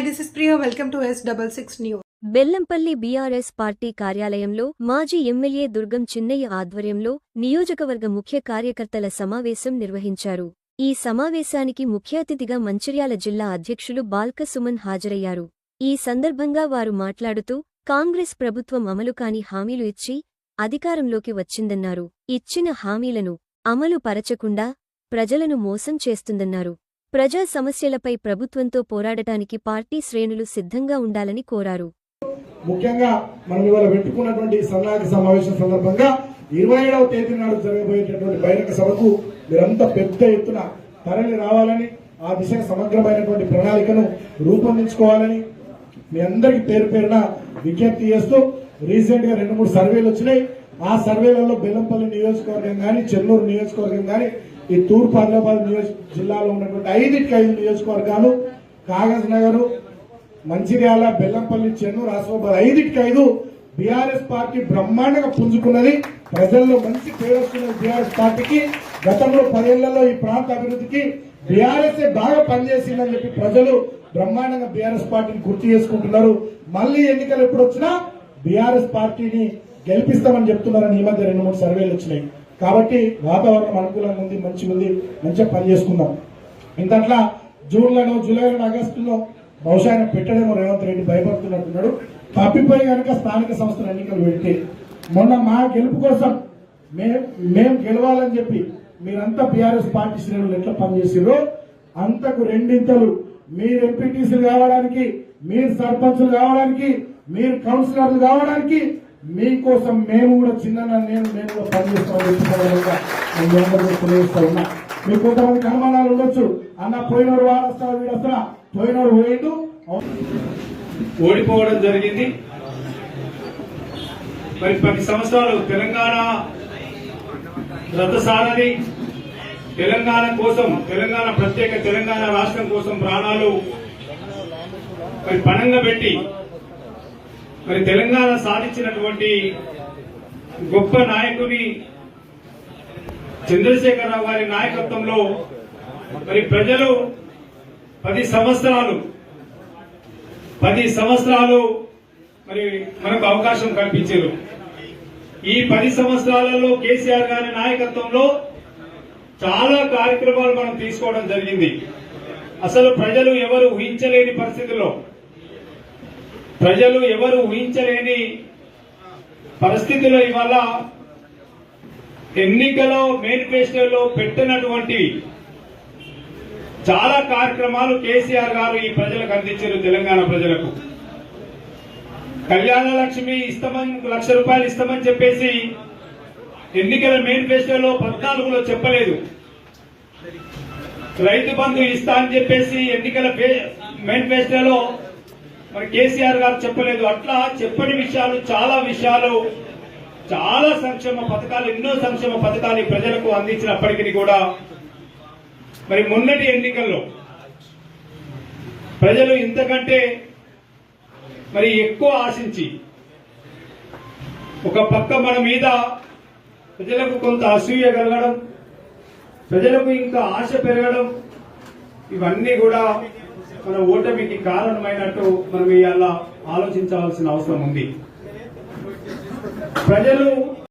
Hi, this is Priya. Welcome to S66 News. Bellampalli BRS party కార్యాలయంలో మాజీ MLA Durgam Chinnaiah ఆధ్వర్యంలో నియోజకవర్గ ముఖ్య కార్యకర్తల సమావేశం నిర్వహించారు ఈ సమావేశానికి ముఖ్య అతిథిగా మంచిర్యాల జిల్లా అధ్యక్షులు బాల్క సుమన్ హాజరయ్యారు ఈ సందర్భంగా వారు మాట్లాడుతూ కాంగ్రెస్ ప్రభుత్వం అమలు కాని హామీలు ఇచ్చి అధికారంలోకి వచ్చిందన్నారు ఇచ్చిన హామీలను అమలు పరచకుండా ప్రజలను మోసం చేస్తుందన్నారు ప్రజా సమస్యలపై ప్రభుత్వంతో పోరాడటానికి పార్టీ శ్రేణులు సిద్ధంగా ఉండాలని కోరారు. ముఖ్యంగా మనం ఇవాళ పెట్టుకున్నటువంటి సన్నాహక సమావేశం సందర్భంగా ఇరవై ఏడవ తేదీ నాడు జరగబోయేటటువంటి బహిరంగ సభకు మీరంతా పెద్ద ఎత్తున తరలి రావాలని ఆ దిశగా సమగ్రమైనటువంటి ప్రణాళికను రూపొందించుకోవాలని మీ అందరికి పేరు పేరున విజ్ఞప్తి చేస్తూ రీసెంట్గా రెండు మూడు సర్వేలు వచ్చినాయి. ఆ సర్వేలలో బెల్లంపల్లి నియోజకవర్గం కానీ చెన్నూరు నియోజకవర్గం కానీ ఈ తూర్పు ఆదిలాబాద్ నియోజక జిల్లాలో ఉన్నటువంటి ఐదుకి ఐదు నియోజకవర్గాలు కాగజ్ నగరు మంచిర్యాల బెల్లంపల్లి చెన్నూరు ఆసిఫాబాద్ ఐదుకి ఐదు బీఆర్ఎస్ పార్టీ బ్రహ్మాండంగా పుంజుకున్నది. ప్రజల్లో మంచి పేరు వస్తున్న బీఆర్ఎస్ పార్టీకి. గతంలో పదేళ్ళలో ఈ ప్రాంత అభివృద్ధికి బీఆర్ఎస్ బాగా పనిచేసిందని చెప్పి ప్రజలు బ్రహ్మాండంగా బీఆర్ఎస్ పార్టీని గుర్తు చేసుకుంటున్నారు. మళ్ళీ ఎన్నికలు ఎప్పుడు వచ్చినా బీఆర్ఎస్ పార్టీని గెలిపిస్తామని చెప్తున్నారని ఈ మధ్య రెండు మూడు సర్వేలు వచ్చినాయి. కాబట్టి వాతావరణం అనుకూలంగా ఉంది మంచి ఉంది మంచిగా పని చేసుకుందాం. ఇంతట్లా జూన్లను జూలైలోనో ఆగస్టులో బహుశా ఆయన పెట్టడేమో రేవంత్ రెడ్డి భయపడుతున్నట్టున్నాడు. తప్పిపోయి కనుక స్థానిక సంస్థల ఎన్నికలు పెడితే మొన్న మా గెలుపు కోసం మేము మేము గెలవాలని చెప్పి మీరంతా బీఆర్ఎస్ పార్టీ శ్రేణులు ఎట్లా పనిచేసారో అంతకు రెండింతలు మీరు ఎంపీటీసీలు కావడానికి మీరు సర్పంచులు కావడానికి మీరు కౌన్సిలర్లు కావడానికి మీకోసం మేము కూడా చిన్న నేను నేను కూడా పనిచేస్తామని తెలియజేస్తా ఉన్నా. మీకు కొంతమంది కనుమానాలు ఉండొచ్చు. అన్న పోయినోడు వాడు వస్తాడు పోయినోడు పోయిండు. ఓడిపోవడం జరిగింది. మరి పది సంవత్సరాలు తెలంగాణ రథసారని తెలంగాణ కోసం తెలంగాణ ప్రత్యేక తెలంగాణ రాష్ట్రం కోసం ప్రాణాలు మరి పణంగా పెట్టి మరి తెలంగాణ సాధించినటువంటి గొప్ప నాయకుని చంద్రశేఖరరావు గారి నాయకత్వంలో మరి ప్రజలు పది సంవత్సరాలు పది సంవత్సరాలు మరి మనకు అవకాశం కల్పించారు. ఈ పది సంవత్సరాలలో కేసీఆర్ గారి నాయకత్వంలో చాలా కార్యక్రమాలు మనం తీసుకోవడం జరిగింది. అసలు ప్రజలు ఎవరు ఊహించలేని పరిస్థితుల్లో ప్రజలు ఎవరు ఊహించలేని పరిస్థితుల్లో ఇవాళ ఎన్నికలో మేనిఫెస్టోలో పెట్టినటువంటి చాలా కార్యక్రమాలు కేసీఆర్ గారు ఈ ప్రజలకు అందించారు తెలంగాణ ప్రజలకు. కళ్యాణ లక్ష్మి ఇస్తామని లక్ష రూపాయలు ఇస్తామని చెప్పేసి ఎన్నికల మేనిఫెస్టోలో పద్నాలుగులో చెప్పలేదు. రైతు బంధు ఇస్తా అని చెప్పేసి ఎన్నికల పే- మేనిఫెస్టోలో మరి కేసీఆర్ గారు చెప్పలేదు. అట్లా చెప్పని విషయాలు చాలా విషయాలు చాలా సంక్షేమ పథకాలు ఎన్నో సంక్షేమ పథకాలు ప్రజలకు అందించినప్పటికీ కూడా మరి మొన్నటి ఎన్నికల్లో ప్రజలు ఇంతకంటే మరి ఎక్కువ ఆశించి ఒక పక్క మన మీద ప్రజలకు కొంత అసూయ కలగడం ప్రజలకు ఇంకా ఆశ పెరగడం ఇవన్నీ కూడా మన ఓటమికి కారణమైనట్టు మనం ఇవాళ ఆలోచించవలసిన అవసరం ఉంది. ప్రజలు